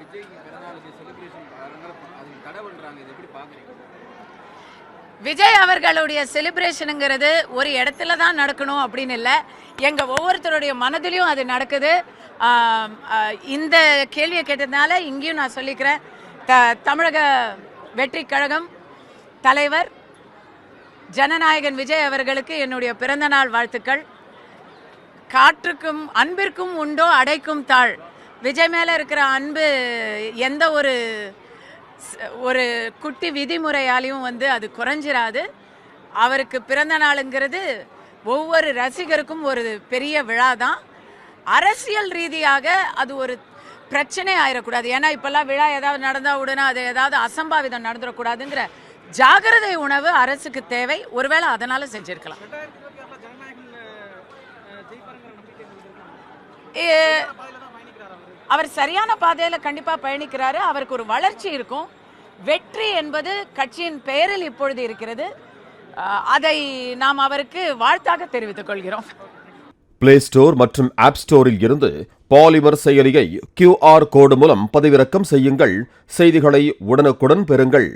Vijay பிறந்தநாளுக்கு celebration அதுக்கு தடை எப்படி விஜய் அவர்களுடைய செலிப்ரேஷனுங்கிறது ஒரு இடத்துல தான் நடக்கணும் அப்படின்னு இல்லை. எங்கள் ஒவ்வொருத்தருடைய மனதிலையும் அது நடக்குது. இந்த கேள்வியை கேட்டதுனால இங்கேயும் நான் சொல்லிக்கிறேன். த தமிழக வெற்றி கழகம் தலைவர் ஜனநாயகன் விஜய் அவர்களுக்கு என்னுடைய பிறந்தநாள் வாழ்த்துக்கள். காற்றுக்கும் அன்பிற்கும் உண்டோ அடைக்கும் தாழ் விஜய் மேலே இருக்கிற அன்பு எந்த ஒரு ஒரு குட்டி விதிமுறையாலையும் வந்து அது குறைஞ்சிராது. அவருக்கு பிறந்த நாளுங்கிறது ஒவ்வொரு ரசிகருக்கும் ஒரு பெரிய விழா தான் அரசியல் ரீதியாக அது ஒரு பிரச்சனை ஆயிடக்கூடாது ஏன்னா இப்போல்லாம் விழா ஏதாவது நடந்தால் உடனே அது ஏதாவது அசம்பாவிதம் நடந்துடக்கூடாதுங்கிற ஜாகிரதை உணவு அரசுக்கு தேவை. ஒருவேளை அதனால செஞ்சிருக்கலாம்? ஏ- அவர் சரியான பாதையில் கண்டிப்பாக பயணிக்கிறாரு. அவருக்கு ஒரு வளர்ச்சி இருக்கும். வெற்றி என்பது கட்சியின் பெயரில் இப்பொழுது இருக்கிறது. அதை நாம் அவருக்கு வாழ்த்தாக தெரிவித்துக் கொள்கிறோம். பிளே ஸ்டோர் மற்றும் ஆப் ஸ்டோரில் இருந்து பாலிமர் செயலியை கியூஆர் கோடு மூலம் பதிவிறக்கம் செய்யுங்கள். செய்திகளை உடனுக்குடன் பெறுங்கள்.